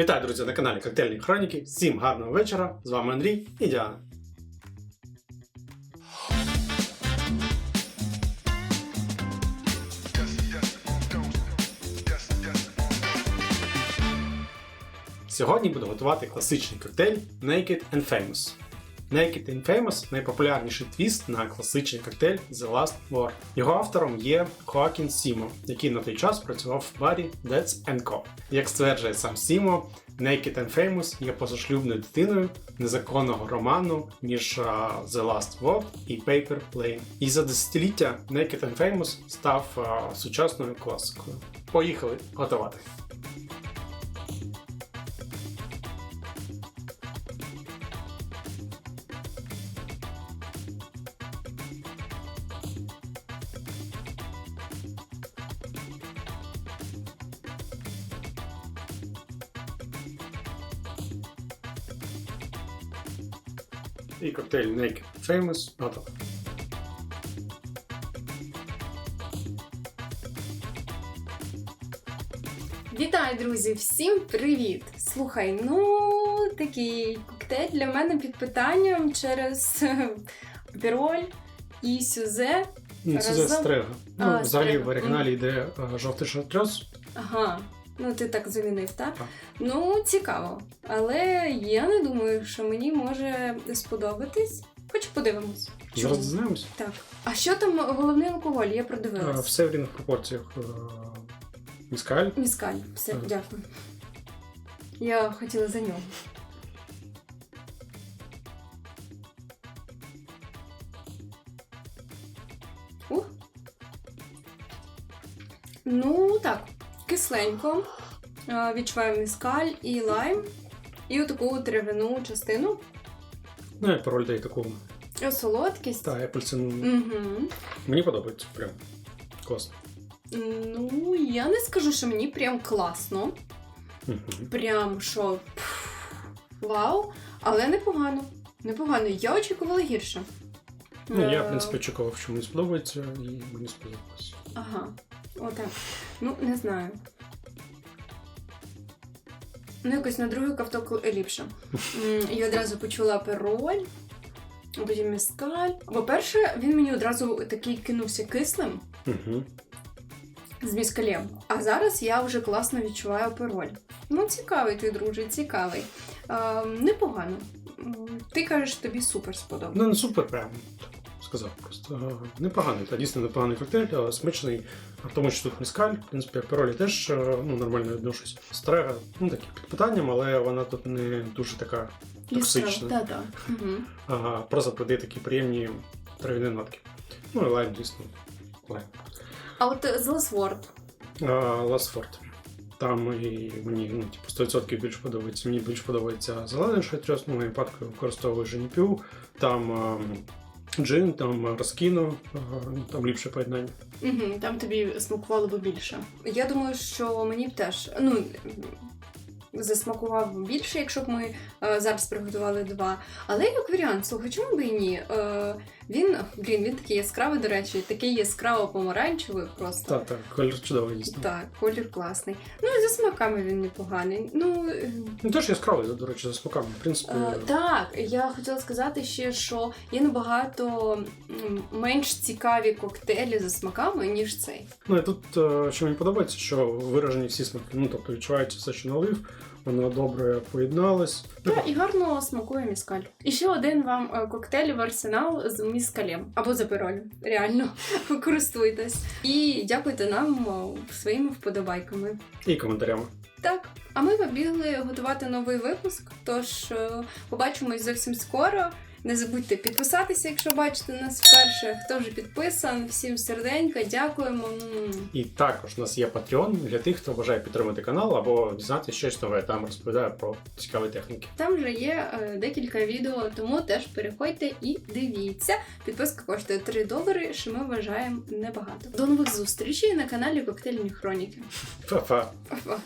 Вітаю, друзі, на каналі Коктейльні Хроніки. Всім гарного вечора. З вами Андрій і Діана. Сьогодні буду готувати класичний коктейль Naked and Famous. Naked and Famous найпопулярніший твіст на класичний коктейль The Last War. Його автором є Хоакін Сімо, який на той час працював в барі That's Co. Як стверджує сам Сімо, Naked and Famous є позашлюбною дитиною незаконного роману між The Last War і Paper Plane. І за десятиліття Naked and Famous став сучасною класикою. Поїхали готувати. І коктейль Naked Famous готовий. Вітаю, друзі! Всім привіт! Слухай, ну такий коктейль для мене під питанням через піроль і сюзе. Разом- стрега. Ну, взагалі в оригіналі йде е, жовтий шатрьоз. Ага, ну ти так замінив, так? Так. Ну, цікаво. Але я не думаю, що мені може сподобатись. Хоч подивимось. Зараз дізнаємось. Так. А що там головний алкоголь? Я Е, продивилась. Все в рівних пропорціях. е, Міскаль. Міскаль. Все, Ага. дякую. Я хотіла за нього. Ух. Ну, так, кисленько. А, Відчуваю міскаль і лайм. І отаку травяну частину. Ну, як пароль дає таку. Солодкість. Та, апельсину. Угу. Мені подобається. Прям класно. Ну, я не скажу, що мені прям класно. Мгм. прям що пф, вау, але непогано. Непогано. Я очікувала гірше. Ну, я, Е, в принципі, очікував, що мені сподобається, і мені сподобалось. Ага, отак. Ну, не знаю. Ну, якось на другий ковток ліпше. Я одразу почула пероль, а потім мескаль. По-перше, він мені одразу такий кинувся кислим Угу. з міскалем. А зараз я вже класно відчуваю пероль. Ну, цікавий ти, друже, цікавий. Е, непогано. Ти кажеш, тобі супер сподобалось. Ну, не супер, прям сказав просто. Е, Непоганий, та дійсно непоганий коктейль, але смачний. А тому що тут міскаль, в принципі, паролі теж е, ну, нормально відношусь. Стрега, ну такі під питанням, але вона тут не дуже така токсична. Так. Угу. Ага, просто придає такі приємні трав'яні нотки. Ну і лайм, дійсно. Лайм. А от е, з Лесворд. Ласфорд. Там і мені ну, типу, 100% більше подобається. Мені більше подобається зелений шатрьос, ну, випадку використовую женіпю, там ем, джин, там розкіно, там ліпше поєднання. Угу, там тобі смакувало би більше. Я думаю, що мені б теж ну, засмакував більше, якщо б ми е, зараз приготували два. Але як варіант, слухай, чому би і ні? Е, він, блін, він такий яскравий, до речі, такий яскраво помаранчевий просто. Так, так, колір чудовий дійсно. Так, колір класний. Ну і за смаками він непоганий. Ну Ну теж яскравий, до речі, за смаками. В принципі, е, так, я хотіла сказати ще, що є набагато м, менш цікаві коктейлі за смаками, ніж цей. ну і тут, е, що мені подобається, що виражені всі смаки. Ну, тобто відчувається все, що налив, воно добре поєдналась. Та і гарно смакує міскаль. І ще один вам е, коктейль в арсенал з міскалем або за перолем. Реально користуйтесь. І дякуйте нам е, своїми вподобайками. І коментарями. Так, а ми побігли готувати новий випуск. Тож е, побачимось зовсім скоро. Не забудьте підписатися, якщо бачите нас вперше. Хто вже підписан, всім серденька, дякуємо. І також у нас є Patreon для тих, хто бажає підтримати канал або дізнатися щось нове. Там розповідаю про цікаві техніки. Там вже є е, декілька відео, тому теж переходьте і дивіться. Підписка коштує 3 долари, що ми вважаємо небагато. До нових зустрічей на каналі Коктейльні Хроніки. Па-па! Па-па.